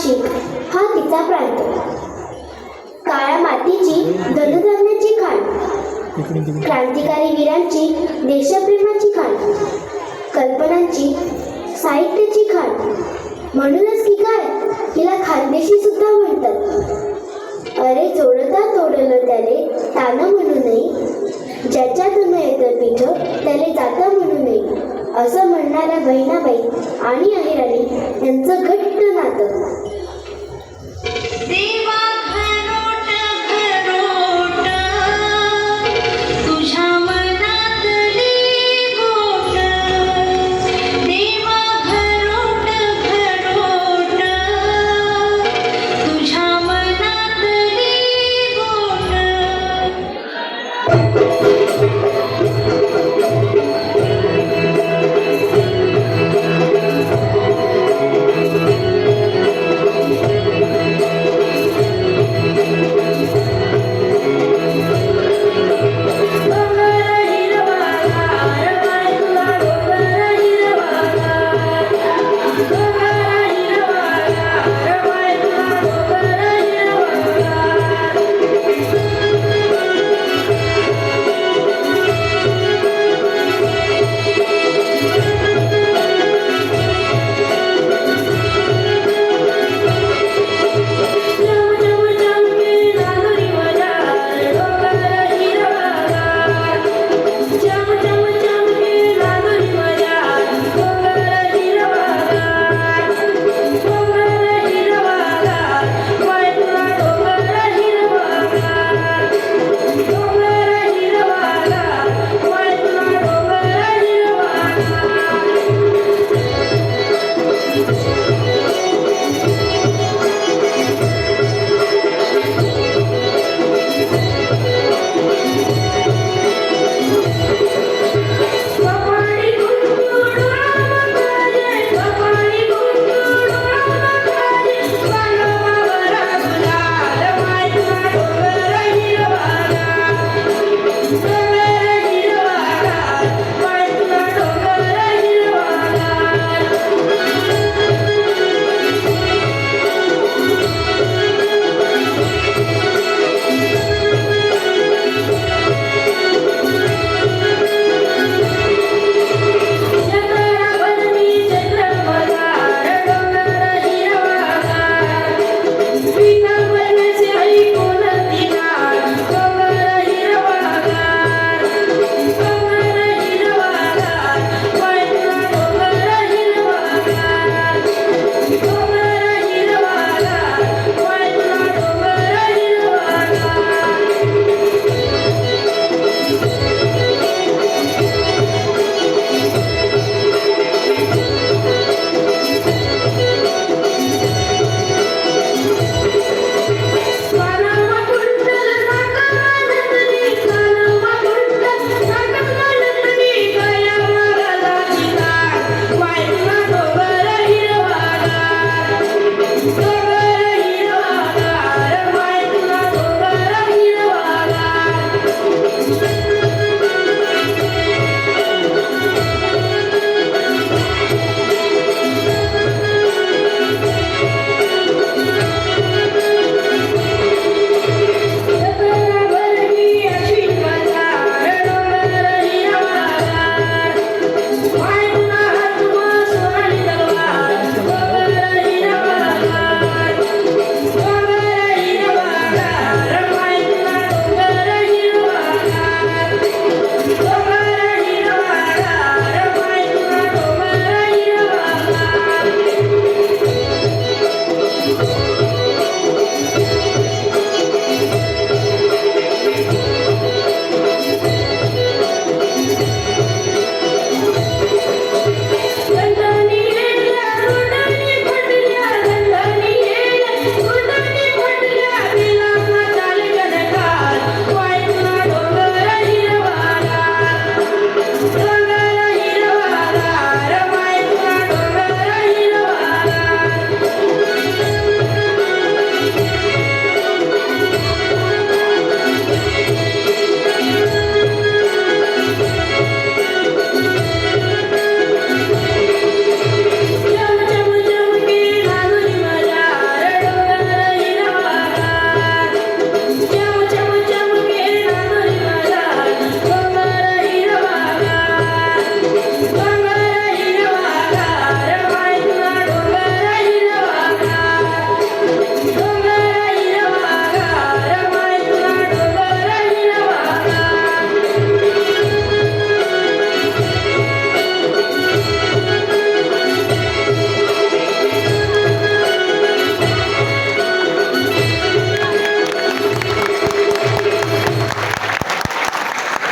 नाशिक हा तिचा प्रांत. काळ्या मातीची धनधान्याची खाण. क्रांतिकारी वीरांची देशप्रेमाची खाण. कल्पनांची साहित्याची खाण. म्हणूनच की काय? हिला खानदेशी सुद्धा म्हणतात. अरे जोडता तोडलं त्याले तान म्हणू नये ज्याच्यातून येतं पीठ त्याने जाता म्हणू नये असं म्हणणाऱ्या बहिणाबाई आणि अहिराणी यांचं घट्ट नातं. Sí.